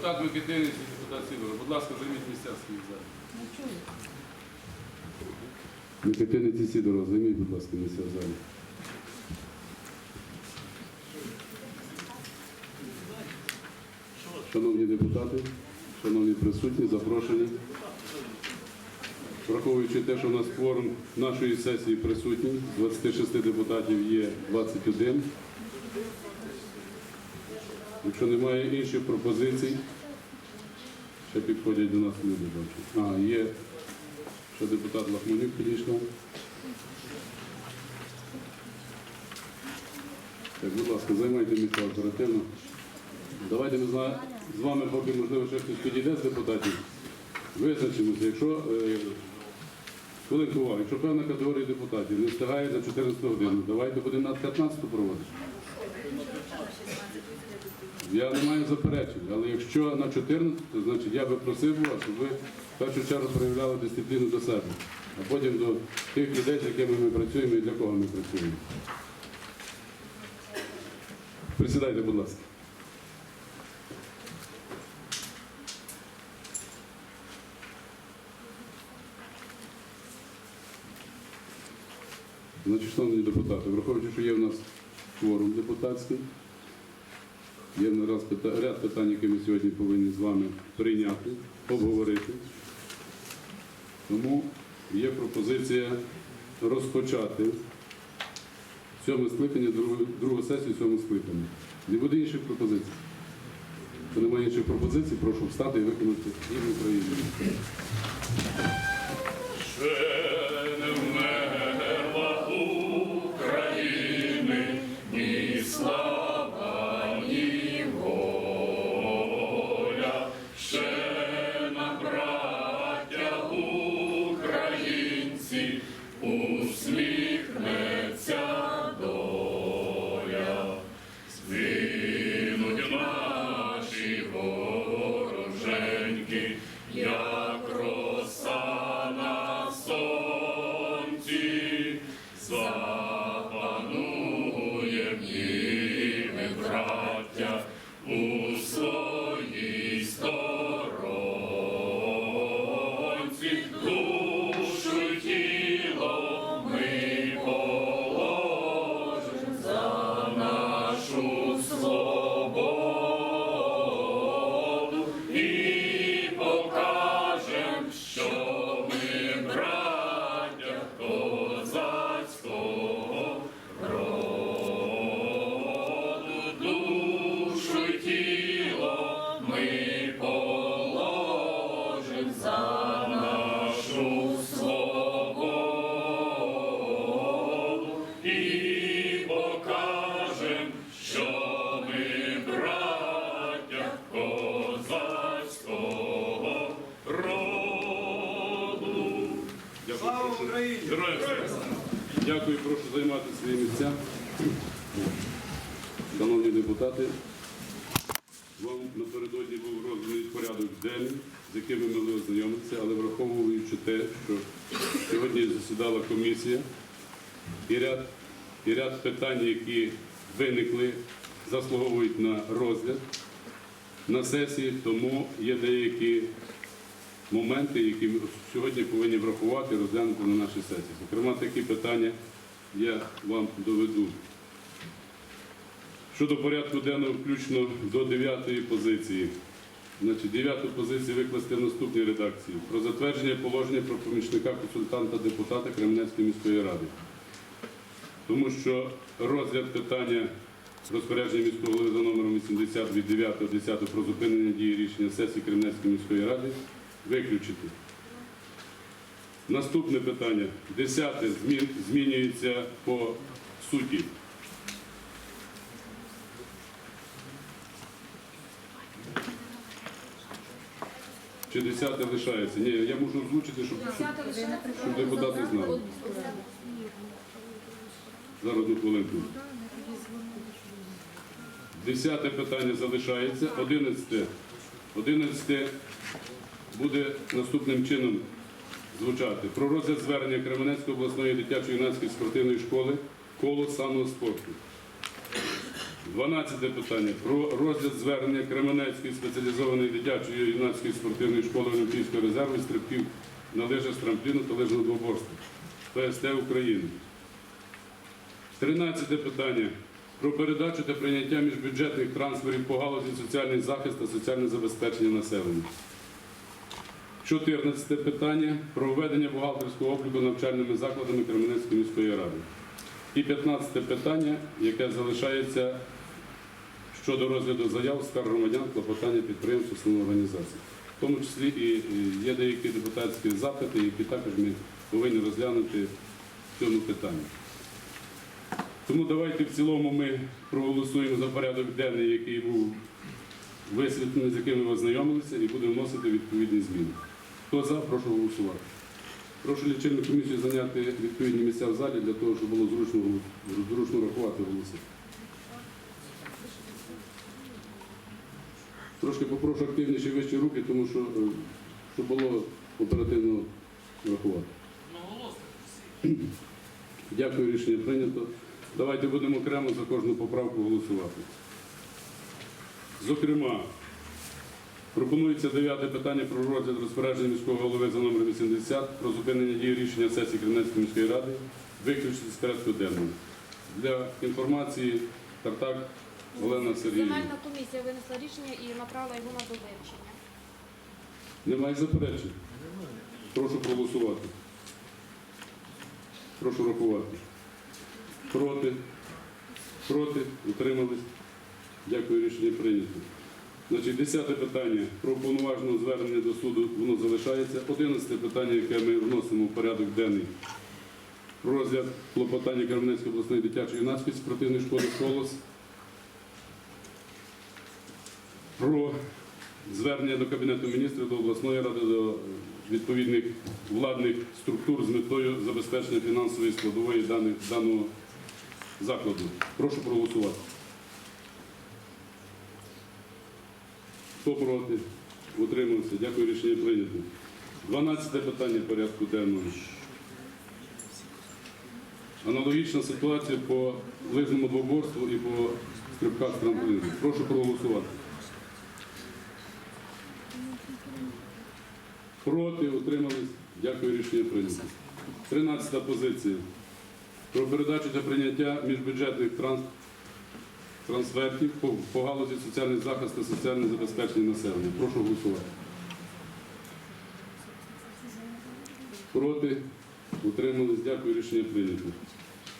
Депутат Микитинець і депутат Сидоров. Будь ласка, займіть місця свої залі. Микитинець і Сидоров, займіть, будь ласка, місця в залі. Шановні депутати, шановні присутні, запрошені. Враховуючи те, що у нас форум нашої сесії присутній, з 26 депутатів є 21. Якщо немає інших пропозицій, ще підходять до нас люди, бачу. А, є ще депутат Лахманюк підійшла. Так, будь ласка, займайте місця оперативно. Давайте ми з вами, поки можливо ще хтось підійде з депутатів, визначимося, якщо е, хвилинку якщо певна категорія депутатів не встигає за 14 годину, давайте будемо на 15 проводити. Я не маю заперечень, але якщо на 14, то значить я би просив вас, щоб ви в першу чергу проявляли дисципліну до себе, а потім до тих людей, з якими ми працюємо і для кого ми працюємо. Присідайте, будь ласка. Значить, шановні депутати, враховуючи, що є в нас форум депутатський, є в нас ряд питань, які ми сьогодні повинні з вами прийняти, обговорити. Тому є пропозиція розпочати сьоме скликання, другу, другу сесію сьому скликання. Не буде інших пропозицій. Якщо немає інших пропозицій, прошу встати і виконати гімн України. Ознайомитися, але враховуючи те, що сьогодні засідала комісія, і ряд, і ряд питань, які виникли, заслуговують на розгляд на сесії, тому є деякі моменти, які ми сьогодні повинні врахувати розглянути на нашій сесії. Зокрема, такі питання я вам доведу. Щодо порядку денного, включно до дев'ятої позиції. Значить, дев'яту позицію викласти в наступній редакції. Про затвердження положення про помічника консультанта депутата Кременецької міської ради. Тому що розгляд питання розпорядження міського голови за номером 80 від 9.10 про зупинення дії рішення сесії Кременецької міської ради виключити. Наступне питання. Десяте змін, змінюється по суті. Чи десяте лишається? Ні, я можу озвучити, щоб, щоб депутати знали. Зараз одну хвилинку. Десяте питання залишається. Одинадцяте. Одинадцяте буде наступним чином звучати. Про розгляд звернення Кременецької обласної дитячої юнацької спортивної школи коло самого спорту. 12 питання про розгляд звернення Кременецької спеціалізованої дитячої юнацької спортивної школи Олімпійського резерву і стрибків на лижах з трампліну та лижного двоборства ПСТ України. 13 питання про передачу та прийняття міжбюджетних трансферів по галузі соціальний захист та соціальне забезпечення населення. 14 питання про введення бухгалтерського обліку навчальними закладами Кременецької міської ради. І 15 питання, яке залишається щодо розгляду заяв скарг громадян, клопотання підприємств, установ організацій. В тому числі і є деякі депутатські запити, які також ми повинні розглянути в цьому питанні. Тому давайте в цілому ми проголосуємо за порядок денний, який був висвітлений, з яким ви ознайомилися, і будемо вносити відповідні зміни. Хто за, прошу голосувати. Прошу лічильну комісію зайняти відповідні місця в залі для того, щоб було зручно, зручно рахувати голоси. Трошки попрошу активніші вищі руки, тому що е, щоб було оперативно рахувати. Дякую, рішення прийнято. Давайте будемо окремо за кожну поправку голосувати. Зокрема, пропонується дев'яте питання про розгляд розпорядження міського голови за номером 80 про зупинення дії рішення сесії Кремлівської міської ради виключити з порядку денного. Для інформації Тартак Олена Сергіївна. Земельна комісія винесла рішення і направила його на довивчення. Немає заперечень? Прошу проголосувати. Прошу рахувати. Проти? Проти? Утримались? Дякую, рішення прийнято. Значить, десяте питання про повноважне звернення до суду, воно залишається. Одинадцяте питання, яке ми вносимо в порядок денний. Розгляд клопотання Кременецької обласної дитячої юнацької спортивної школи «Колос» про звернення до Кабінету міністрів, до обласної ради, до відповідних владних структур з метою забезпечення фінансової складової даного закладу. Прошу проголосувати. Хто проти? Утримався. Дякую, рішення прийнято. 12 питання порядку денного. Аналогічна ситуація по лижному двоборству і по стрибках з. Прошу проголосувати. Проти, утримались. Дякую, рішення прийнято. 13 позиція. Про передачу та прийняття міжбюджетних транс... трансфертів по, по галузі соціальний захист та соціальне забезпечення населення. Прошу голосувати. Проти, утримались. Дякую, рішення прийнято.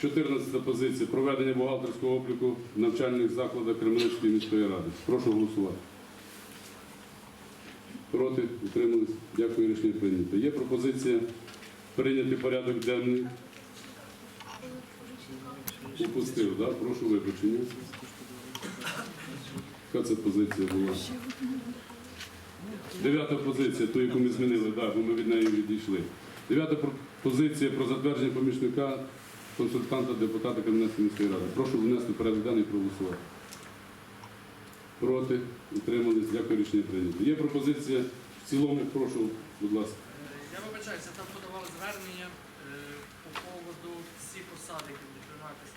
14 позиція. Проведення бухгалтерського обліку в навчальних закладах Кременецької міської ради. Прошу голосувати. Проти, утримались. Дякую, рішення прийнято. Є пропозиція прийняти порядок денний. Упустив, да? Прошу вибачення. Яка це позиція була? Дев'ята позиція, ту, яку ми змінили, да, бо ми від неї відійшли. Дев'ята позиція про затвердження помічника консультанта депутата Кабінету міської ради. Прошу внести порядок денний і проголосувати. Проти, утримались, дякую, рішення прийнято. Є пропозиція в цілому, прошу, будь ласка. Я вибачаюся, там подавали звернення е, по поводу всіх посад, які будуть прийматися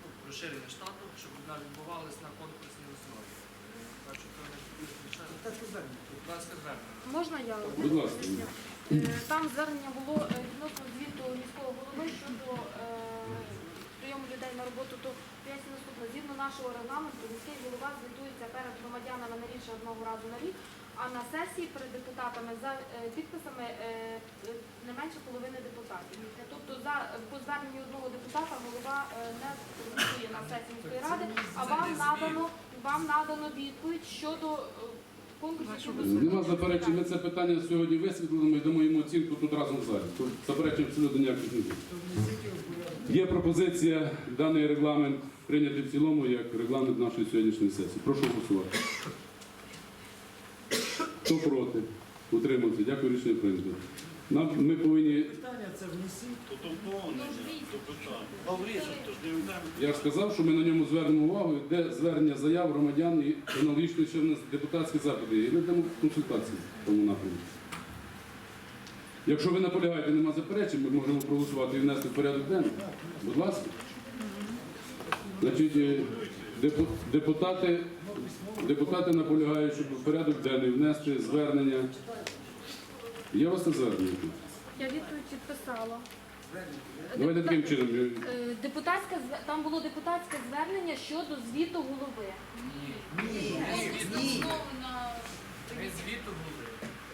ну, розширення штату, щоб вона відбувалась на конкурсній основі. Бачу, то не. Будь ласка, звернення. Можна я Будь ласка. поясню? Е, Там звернення було е, відносно звіту міського голови щодо е, прийому людей на роботу. То поясню наступне. Згідно нашого регламенту, міський голова звітується перед громадянами не більше одного разу на рік, а на сесії перед депутатами за е, підписами е, не менше половини депутатів. Тобто за по зверненню одного депутата голова е, не звітує на сесії міської ради, а вам надано вам надано відповідь щодо конкурсів. які Нема заперечень, ми це питання сьогодні висвітлимо і дамо йому оцінку тут разом в залі. Заперечень абсолютно ніяких не буде. Є пропозиція даний регламент прийняти в цілому як регламент нашої сьогоднішньої сесії. Прошу голосувати. Хто проти? Утримався. Дякую, рішення прийнято. Нам, ми повинні, Питання це внесіть. я ж сказав, що ми на ньому звернемо увагу, де звернення заяв громадян і аналогічно ще в нас депутатські запити. І ми дамо консультації в тому напрямку. Якщо ви наполягаєте, нема заперечень, ми можемо проголосувати і внести в порядок денний. Будь ласка. Значить, Депутати, депутати наполягають, щоб в порядок денний внести звернення. Є у вас це звернення? Я відповідь підписала. Давайте таким чином. Е, Депутатське там було депутатське звернення щодо звіту голови. Ми звіту були.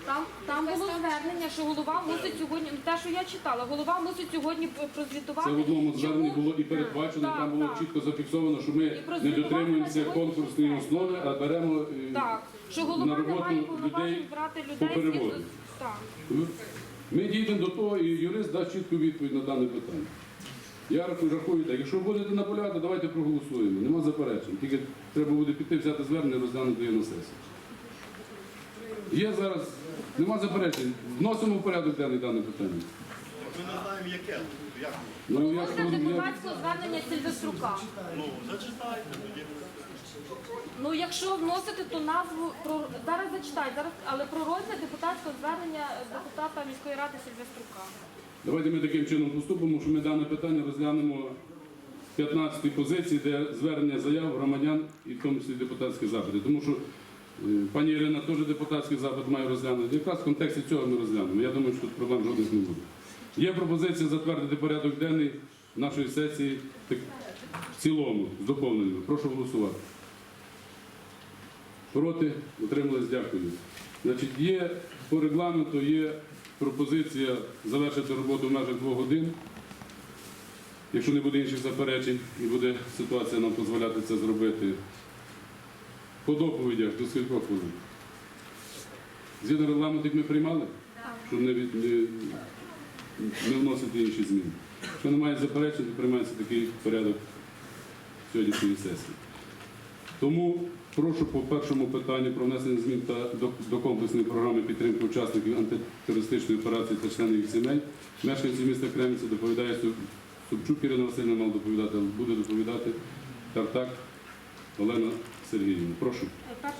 Там, там було звернення, що голова мусить сьогодні, ну, те, що я читала, голова мусить сьогодні прозвітувати. Це в одному зверненні було і передбачено, Так, там було так. чітко зафіксовано, що ми прозвітувати не дотримуємося на сьогоднішній конкурсної основи, а беремо е, Так, що голова на не має роботу повноважень людей брати по людей переводу. Так. Ми дійдемо до того, і юрист дасть чітку відповідь на дане питання. Я рахую, рахую так. Якщо будете наполягати, давайте проголосуємо. Нема заперечень. Тільки треба буде піти, взяти звернення і розглянути його на сесії. Є зараз, нема заперечень. Вносимо в порядок денний дане питання. Ми не знаємо, яке. Як? Ну, я, Після я, депутатського звернення Сильвеструка. Ну, зачитайте тоді. Ну, якщо вносити, то назву про зараз зачитай, зараз, але про розгляд депутатського звернення депутата міської ради Сильвеструка. давайте ми таким чином поступимо, що ми дане питання розглянемо з 15 позиції, де звернення заяв громадян і в тому числі депутатські запити. Тому що пані Ірина теж депутатський запит має розглянути. Якраз в контексті цього ми розглянемо. Я думаю, що тут проблем жодних не буде. Є пропозиція затвердити порядок денний нашої сесії так, в цілому, з доповненням. Прошу голосувати. Проти? Утримались? Дякую. Значить, є по регламенту є пропозиція завершити роботу в межах двох годин. Якщо не буде інших заперечень і буде ситуація нам дозволяти це зробити. По доповідях до скількох хвилин. Згідно регламенту, ми приймали, щоб не, від, не, не вносити інші зміни. Якщо немає заперечень, то приймається такий порядок сьогоднішньої сесії. Тому прошу по першому питанню про внесення змін та до, до комплексної програми підтримки учасників антитерористичної операції та членів їх сімей. Мешканці міста Кремниця доповідає Субчук Ірина Васильівна мала доповідати, але буде доповідати Тартак Олена Сергіївна. Прошу.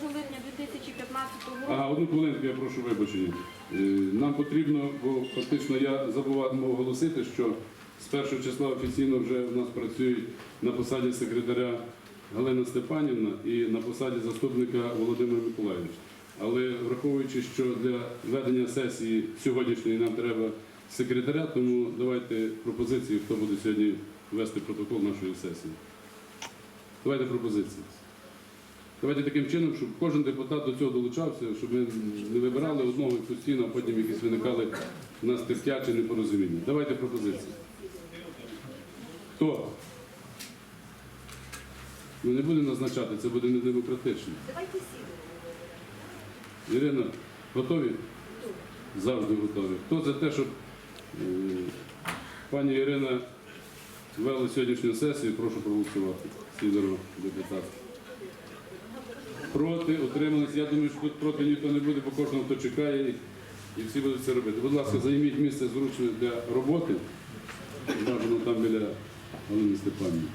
1 липня 2015 року. А, одну хвилинку, я прошу вибачення. Е, Нам потрібно, бо фактично я забував оголосити, що з першого числа офіційно вже в нас працюють на посаді секретаря Галина Степанівна і на посаді заступника Володимир Миколаївич. Але враховуючи, що для ведення сесії сьогоднішньої нам треба секретаря, тому давайте пропозиції, хто буде сьогодні вести протокол нашої сесії. Давайте пропозиції. Давайте таким чином, щоб кожен депутат до цього долучався, щоб ми не вибирали одного і постійно, а потім якісь виникали у нас тертя чи непорозуміння. Давайте пропозиції. Хто? Ну не буде назначати, це буде недемократично. Давайте сіли. Ірина, готові? Завжди готові. Хто за те, щоб е, пані Ірина вела сьогоднішню сесію, прошу проголосувати. Сідоров, депутат. Проти, утримались. Я думаю, що тут проти ніхто не буде, бо кожного хто чекає і всі будуть це робити. Будь ласка, займіть місце зручне для роботи. Бажано там біля Галини Степанівни.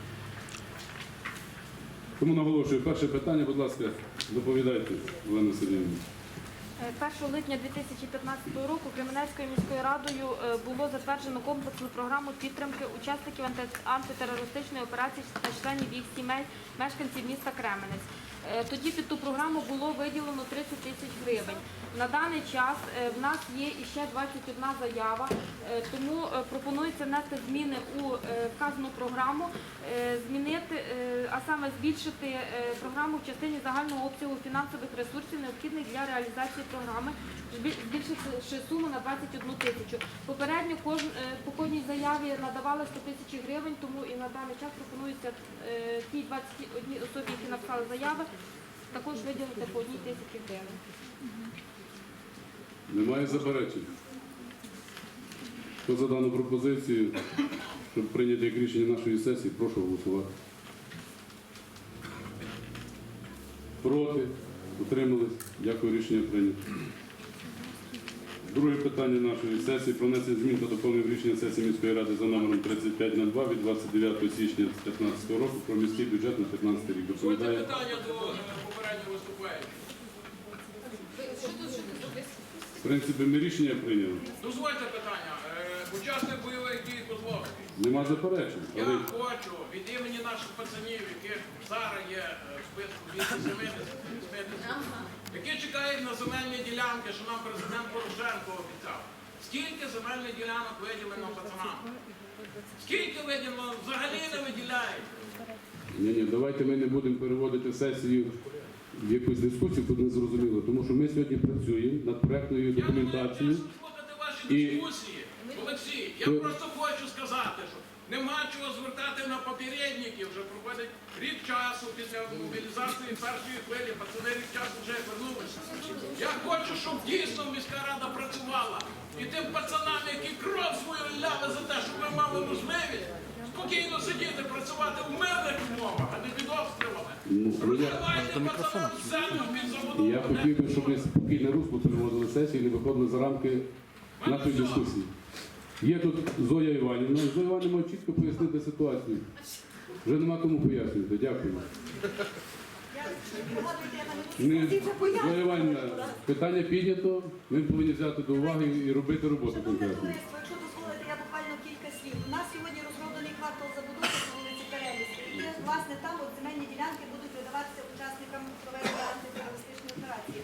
Тому наголошую, перше питання, будь ласка, доповідайте, Олена Сергіївна. Е, 1 липня 2015 року Кременецькою міською радою е, було затверджено комплексну програму підтримки учасників антитерористичної операції та членів їх сімей, мешканців міста Кременець. Е, Тоді під ту програму було виділено 30 тисяч гривень. На даний час е, в нас є іще 21 заява, е, тому пропонується внести зміни у вказану програму, змінити, а саме збільшити програму в частині загального обсягу фінансових ресурсів, необхідних для реалізації програми, збільшивши суму на 21 тисячу. Попередньо кож- е, по кожній заяві надавали 100 тисяч гривень, тому і на даний час пропонується е, тій 21 особі, які написали заяви, також виділити по одній тисячі гривень. Немає заперечень. Хто за дану пропозицію, щоб прийняти як рішення нашої сесії, прошу голосувати. Проти? Утримались? Дякую, рішення прийнято. Друге питання нашої сесії про внесення змін та доповнення рішення сесії міської ради за номером 3502 від 29 січня 2015 року про міський бюджет на 15 рік. Доповідає питання до попереднього виступаючого. в принципі, ми рішення прийняли. Дозвольте питання. Е, Учасник бойових дій Козловський. Нема заперечень. Я Але хочу від імені наших пацанів, яких зараз є е, в списку віці 70, 80, які чекають на земельні ділянки, що нам президент Порошенко обіцяв. Скільки земельних ділянок виділено пацанам? Скільки виділено? Взагалі не виділяють. ні, ні, давайте ми не будемо переводити сесію в якусь дискусію, тут не зрозуміло, тому що ми сьогодні працюємо над проектною Я не маю документацією. часу слухати ваші І- дискусії. Олексій, я Ви- просто хочу сказати, що нема чого звертати на попередників. Вже проходить рік часу після мобілізації першої хвилі, пацани рік часу вже вернулися. Я хочу, щоб дійсно міська рада працювала. І тим пацанам, які кров свою ляли за те, щоб ви мали можливість спокійно сидіти, працювати в мирних умовах, а не під обстрілами. Ну, ну, я, Розривайте пацанам землю під забудову. я хотів би, щоб ми русло переводили сесію і не виходили за рамки нашої дискусії. Є тут Зоя Іванівна. Зоя Іванівна може чітко пояснити ситуацію. Вже нема кому пояснювати. Дякую. Не, Зоя Іванівна, питання піднято, ми повинні взяти до уваги і робити роботу Шановне конкретно. товариство, якщо дозволите, я буквально кілька слів. У нас сьогодні розроблений квартал забудови по вулиці Переліській. І власне там от земельні ділянки будуть видаватися учасникам проведення антитерористичної операції.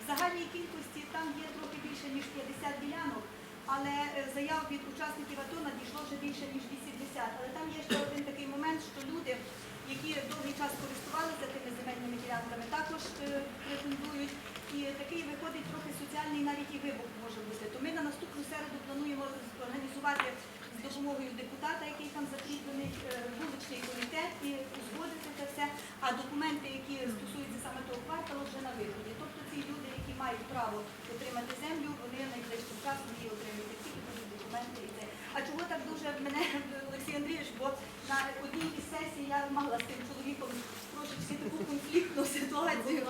В загальній кількості там є трохи більше ніж 50 ділянок, але е, заяв від учасників АТО надійшло вже більше ніж 80. Але там є ще один такий момент, що люди, які довгий час користувалися тими земельними ділянками, також е, претендують. І такий виходить трохи соціальний навіть і вибух може бути. То ми на наступну середу плануємо організувати з допомогою депутата, який там закріплений, е, вуличний комітет і узгодити це все. А документи, які стосуються саме того кварталу, вже на виході. Тобто ці люди, мають право отримати землю, вони найближчим часом її отримують. Тільки будуть документи це. А чого так дуже мене Олексій Андрійович? Бо на одній із сесій я мала з тим чоловіком трошечки таку конфліктну ситуацію.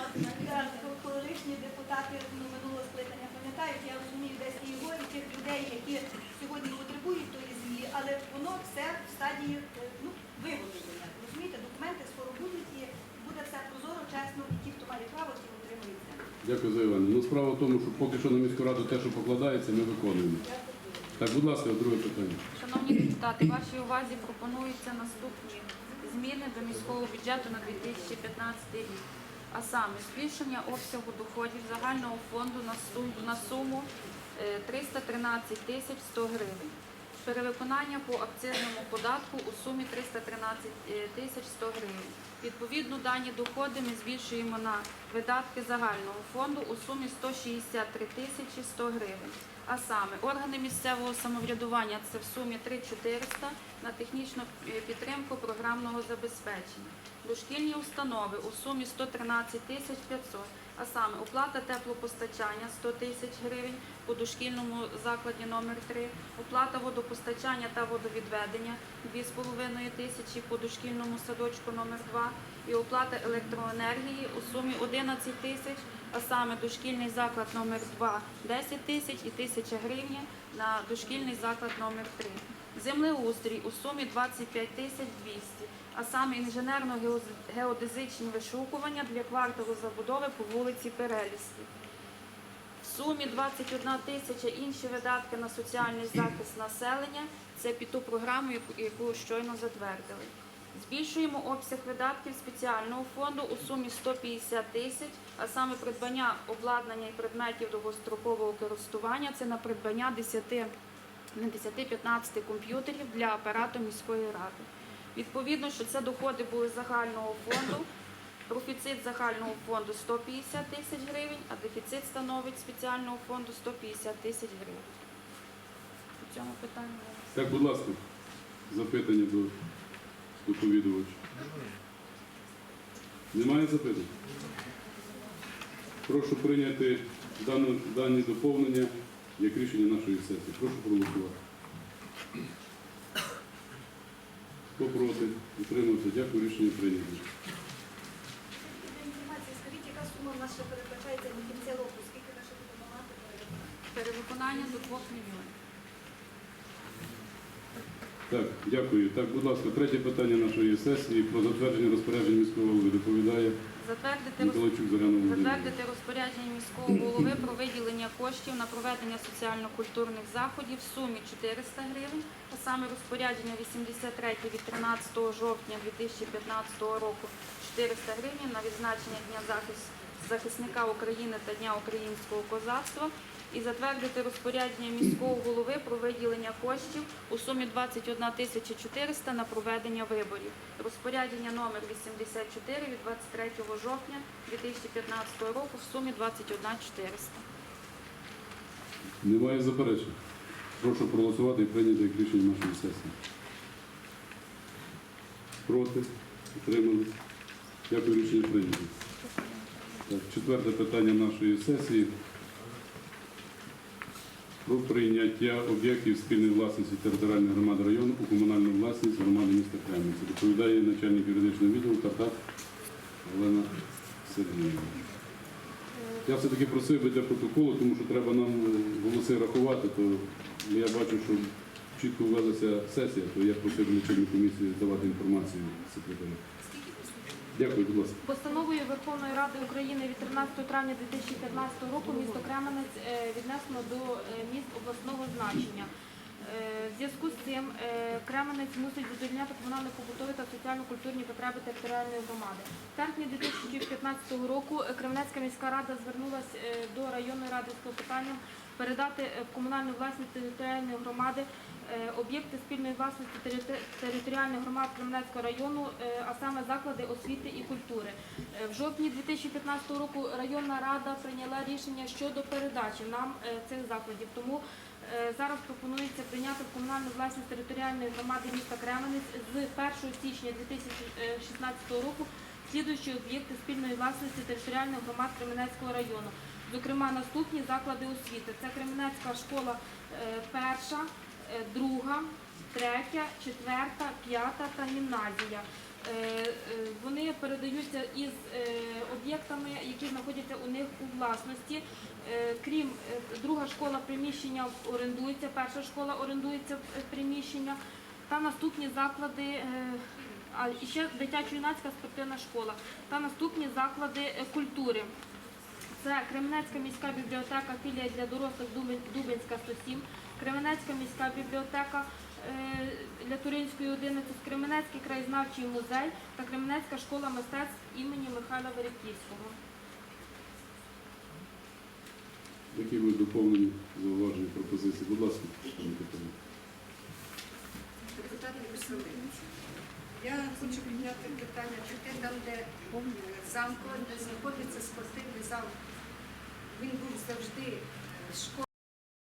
Колишні депутати ну, минулого скликання пам'ятають, я розумію, десь і його, і тих людей, які сьогодні потребують тої землі, але воно все в стадії е, ну, виготовлення. Розумієте, документи скоро будуть і буде все прозоро, чесно, і ті, хто має право, ті отримують землю. Дякую за Івана. Ну, справа в тому, що поки що на міську раду те, що покладається, ми виконуємо. Так, будь ласка, друге питання. Шановні депутати, вашій увазі пропонуються наступні зміни до міського бюджету на 2015 рік. А саме збільшення обсягу доходів загального фонду на суму, на суму е, 313 тисяч 100 гривень. Перевиконання по акцизному податку у сумі 313 е, тисяч 100 гривень. Відповідно, дані доходи ми збільшуємо на видатки загального фонду у сумі 163 тисячі 100 гривень. А саме органи місцевого самоврядування це в сумі 3400 на технічну е, підтримку програмного забезпечення. Дошкільні установи у сумі 113 тисяч 500, а саме оплата теплопостачання 100 тисяч гривень по дошкільному закладі номер 3 оплата водопостачання та водовідведення 2,5 тисячі по дошкільному садочку номер 2 і оплата електроенергії у сумі 11 тисяч, а саме дошкільний заклад номер 2 10 тисяч і 1000 гривень на дошкільний заклад номер 3 Землеустрій у сумі 25 тисяч 200, а саме інженерно-геодезичні вишукування для кварталу забудови по вулиці Переліській. В сумі 21 тисяча інші видатки на соціальний захист населення. Це під ту програму, яку щойно затвердили. Збільшуємо обсяг видатків спеціального фонду у сумі 150 тисяч, а саме придбання обладнання і предметів довгострокового користування. Це на придбання 10-15 комп'ютерів для апарату міської ради. Відповідно, що це доходи були загального фонду. Профіцит загального фонду 150 тисяч гривень, а дефіцит становить спеціального фонду 150 тисяч гривень. У цьому питанні. Так, будь ласка, запитання до доповідувача. Немає запитань? Прошу прийняти дані доповнення як рішення нашої сесії. Прошу проголосувати. Хто проти? Утримався. Дякую, рішення прийнято. Скажіть, яка сума наша передбачається на кінці року? Скільки наша будемо? Перевиконання до 2 мільйонів. Так, дякую. Так, будь ласка, третє питання нашої сесії про затвердження розпоряджень міського голови доповідає Затвердити роз- розпорядження міського голови про виділення коштів на проведення соціально-культурних заходів в сумі 400 гривень, а саме розпорядження 83 від 13 жовтня 2015 року 400 гривень на відзначення Дня захис- захисника України та Дня українського козацтва і затвердити розпорядження міського голови про виділення коштів у сумі 21 тисяча 400 на проведення виборів. Розпорядження номер 84 від 23 жовтня 2015 року в сумі 21 400. Немає заперечень. Прошу проголосувати і прийняти як рішення нашої сесії. Проти? Утримали? Дякую, рішення прийнято. Четверте питання нашої сесії. Про прийняття об'єктів спільної власності територіальної громади району у комунальну власність громади міста Кремниця. Доповідає начальник юридичного відділу Тартак Олена Сергіївна. Я все-таки просив би для протоколу, тому що треба нам е, голоси рахувати, то я бачу, що чітко ввелася сесія, то я просив лічильну комісію давати інформацію секретарю. Дякую, будь ласка. Постановою Верховної Ради України від 13 травня 2015 року місто Кременець е, віднесено до е, міст обласного значення. Е, В зв'язку з цим Кременець мусить задовольняти комунально-побутові та соціально-культурні потреби територіальної громади. В серпні 2015 року Кременецька міська рада звернулася до районної ради з клопотанням передати комунальну власність територіальної громади об'єкти спільної власності територіальних громад Кременецького району, е, а саме заклади освіти і культури. Е, В жовтні 2015 року районна рада прийняла рішення щодо передачі нам е, цих закладів. Тому е, зараз пропонується прийняти в комунальну власність територіальної громади міста Кременець з 1 січня 2016 року слідуючі об'єкти спільної власності територіальних громад Кременецького району. Зокрема, наступні заклади освіти. Це Кременецька школа е, перша, е, друга, третя, четверта, п'ята та гімназія. Е, е, Вони передаються із е, об'єктами, які знаходяться у них у власності. Е, Крім е, друга школа приміщення орендується, перша школа орендується е, приміщення та наступні заклади. е, А і ще дитячо-юнацька спортивна школа та наступні заклади е, культури. Це Кременецька міська бібліотека, філія для дорослих Дубенська 107, Кременецька міська бібліотека е, для Туринської 11, Кременецький краєзнавчий музей та Кременецька школа мистецтв імені Михайла Вериківського. Які ви доповнені зауваження пропозиції? Будь ласка, пані Катерина. Депутати Веселинці. Я хочу підняти питання, чи те там, де е, замко, де знаходиться спортивний зал, він був завжди школою.